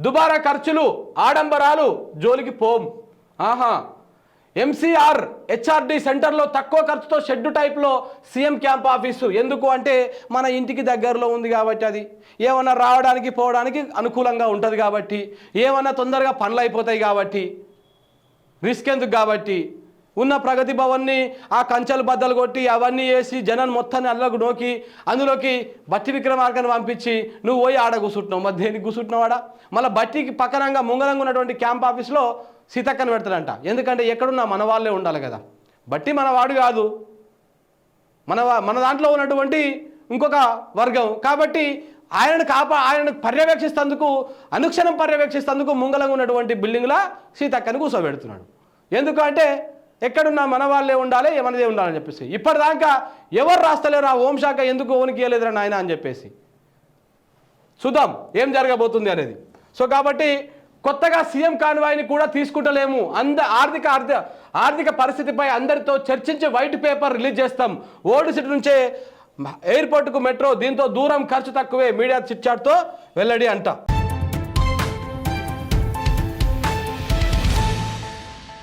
దుబారా ఖర్చులు ఆడంబరాలు జోలికి పోం. ఆహా. ఎంసీఆర్ హెచ్ఆర్డి సెంటర్లో తక్కువ ఖర్చుతో షెడ్ టైప్లో సీఎం క్యాంప్ ఆఫీసు. ఎందుకు అంటే మన ఇంటికి దగ్గరలో ఉంది కాబట్టి అది. ఏమన్నా రావడానికి పోవడానికి అనుకూలంగా ఉంటుంది కాబట్టి. ఏమన్నా తొందరగా పనులు అయిపోతాయి కాబట్టి. రిస్క్ ఎందుకు కాబట్టి? ఉన్న ప్రగతి భవన్ని ఆ కంచెలు బద్దలు కొట్టి అవన్నీ వేసి జనం మొత్తాన్ని అందులోకి నోకి అందులోకి బట్టి విక్రమార్కని పంపించి నువ్వు పోయి ఆడ కూసుంటున్నావు మరి దేనికి కూర్చుంటున్నావు ఆడ? మళ్ళీ బట్టికి పక్కనంగా ముంగలంగా ఉన్నటువంటి క్యాంప్ ఆఫీస్లో సీతక్కని పెడతాడంట. ఎందుకంటే ఎక్కడున్నా మన వాళ్ళే ఉండాలి కదా. బట్టి మనవాడు కాదు. మన మన దాంట్లో ఉన్నటువంటి ఇంకొక వర్గం. కాబట్టి ఆయనను కాపా ఆయనను పర్యవేక్షిస్తందుకు అనుక్షణం పర్యవేక్షిస్తందుకు ముంగలంగా ఉన్నటువంటి బిల్డింగ్లా సీతక్కని కూర్చోబెడుతున్నాడు. ఎందుకంటే ఎక్కడున్నా మన వాళ్ళే ఉండాలి మనదే ఉండాలని చెప్పేసి. ఇప్పటిదాకా ఎవరు రాస్తలేరు ఆ హోంశాఖ ఎందుకు ఓనికి ఇవ్వలేదురా నాయన అని చెప్పేసి. చూద్దాం ఏం జరగబోతుంది అనేది. సో కాబట్టి కొత్తగా సీఎం కాన్వాయ్ని కూడా తీసుకుంటలేము. అంద ఆర్థిక ఆర్థిక ఆర్థిక పరిస్థితిపై అందరితో చర్చించి వైట్ పేపర్ రిలీజ్ చేస్తాం. ఓల్డ్ సిటీ నుంచే ఎయిర్పోర్ట్కు మెట్రో దీంతో దూరం ఖర్చు తక్కువే మీడియా చిట్చాట్తో వెల్లడి అంట.